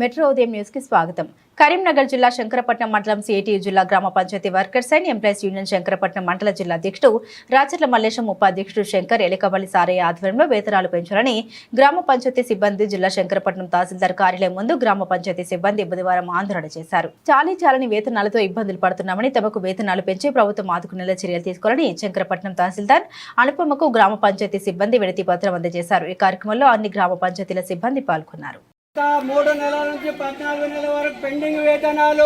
Metro ఉదయం న్యూస్కి స్వాగతం. కరీంనగర్ జిల్లా శంకరపట్నం మండలం సిఐటి జిల్లా గ్రామ panchayat workers and employees union Shankarapatnam మండల జిల్లా అధ్యక్షుడు రాచర్ల మల్లేశం ఉపాధ్యక్షుడు శంకర్ ఎలికబల్లి సారయ్య ఆధ్వర్యంలో వేతనాలు పెంచాలని గ్రామ పంచాయతీ సిబ్బంది జిల్లా శంకరపట్నం తహసీల్దార్ కార్యాలయం ముందు గ్రామ పంచాయతీ సిబ్బంది బుధవారం ఆందోళన చేశారు. చాలీ చాలని వేతనాలతో ఇబ్బందులు పడుతున్నామని తమకు వేతనాలు పెంచి ప్రభుత్వం ఆదుకునేలా చర్యలు తీసుకోవాలని శంకరపట్నం తహసీల్దార్ అనుపమకు గ్రామ పంచాయతీ సిబ్బంది వినతి పత్రం అందజేశారు. ఈ కార్యక్రమంలో అన్ని గ్రామ పంచాయతీల సిబ్బంది పాల్గొన్నారు. మూడు నెలల నుంచి పద్నాలుగు నెలల వరకు పెండింగ్ వేతనాలు.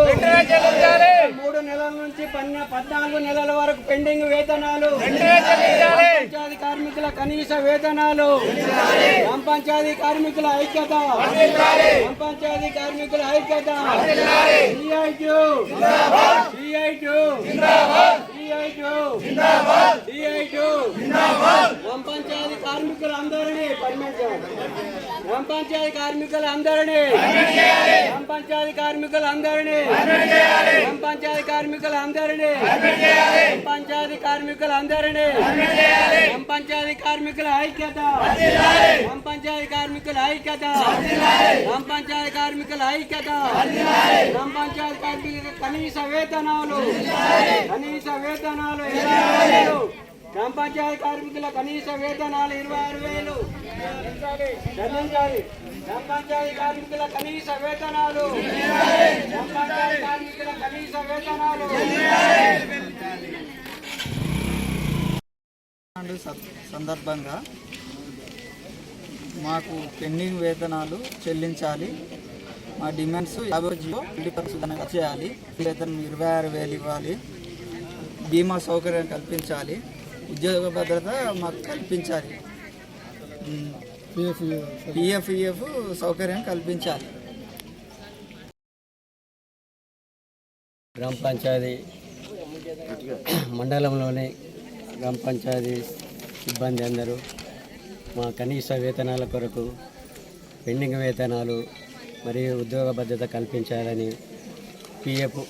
మూడు నెలల నుంచి పద్నాలుగు నెలల వరకు పెండింగ్ వేతనాలు. పంచాయతీ కార్మికుల కనీస వేతనాలు. గ్రామ పంచాయతీ కార్మికుల ఐక్యత. గ్రామ పంచాయతీ కార్మికుల ఐక్యత సిఐటు సిఐటు సిఐటు సిఐటు గ్రామ పంచాయతీ కార్మికులందరినీ పర్మనెంట్ గ్రామ పంచాయతీ కార్మికులందరినీ. గ్రామ పంచాయతీ కార్మికులందరినీ. గ్రామ పంచాయతీ కార్మికులందరినీ. గ్రామ పంచాయతీ కార్మికులందరినీ. గ్రామ పంచాయతీ కార్మికుల ఐక్యత. గ్రామ పంచాయతీ కార్మికుల ఐక్యత. గ్రామ పంచాయతీ కార్మికుల ఐక్యత. గ్రామ పంచాయతీ కార్మికుల కనీస వేతనాలు. కనీస వేతనాలు ఇరవై గ్రామ పంచాయతీ కార్మికుల కనీస వేతనాలు ఇరవై ఆరు వేలు. చెల్లించాలి గ్రామ పంచాయతీ కార్మికుల కనీస వేతనాలు. గ్రామ పంచాయతీ కార్మికుల కనీస వేతనాలు. సందర్భంగా మాకు పెండింగ్ వేతనాలు చెల్లించాలి. మా డిమాండ్స్ యాభై జీవో ట్వంటీ పర్సెంట్ చేయాలి. వేతనం ఇరవై ఆరు వేలు ఇవ్వాలి. బీమా సౌకర్యం కల్పించాలి. ఉద్యోగ భద్రత మాకు కల్పించాలి. పిఎఫ్ఈఎఫ్ సౌకర్యం కల్పించాలి. గ్రామ పంచాయతీ మండలంలోని గ్రామ పంచాయతీ సిబ్బంది అందరూ మా కనీస వేతనాల కొరకు పెండింగ్ వేతనాలు మరియు ఉద్యోగ భద్రత కల్పించాలని పిఎఫ్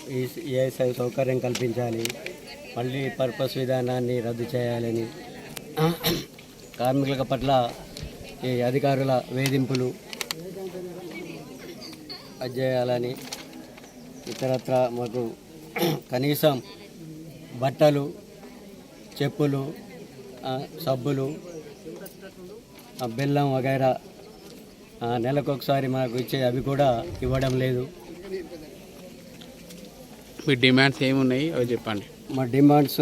ఈఎస్ఐ సౌకర్యం కల్పించాలి. మళ్ళీ పర్పస్ విధానాన్ని రద్దు చేయాలని కార్మికుల పట్ల ఈ అధికారుల వేధింపులు అది చేయాలని ఇతరత్ర మాకు కనీసం బట్టలు చెప్పులు సబ్బులు బెల్లం వగైరా నెలకొకసారి మాకు ఇచ్చే అవి కూడా ఇవ్వడం లేదు. మీ డిమాండ్స్ ఏమున్నాయి అవి చెప్పండి. మా డిమాండ్స్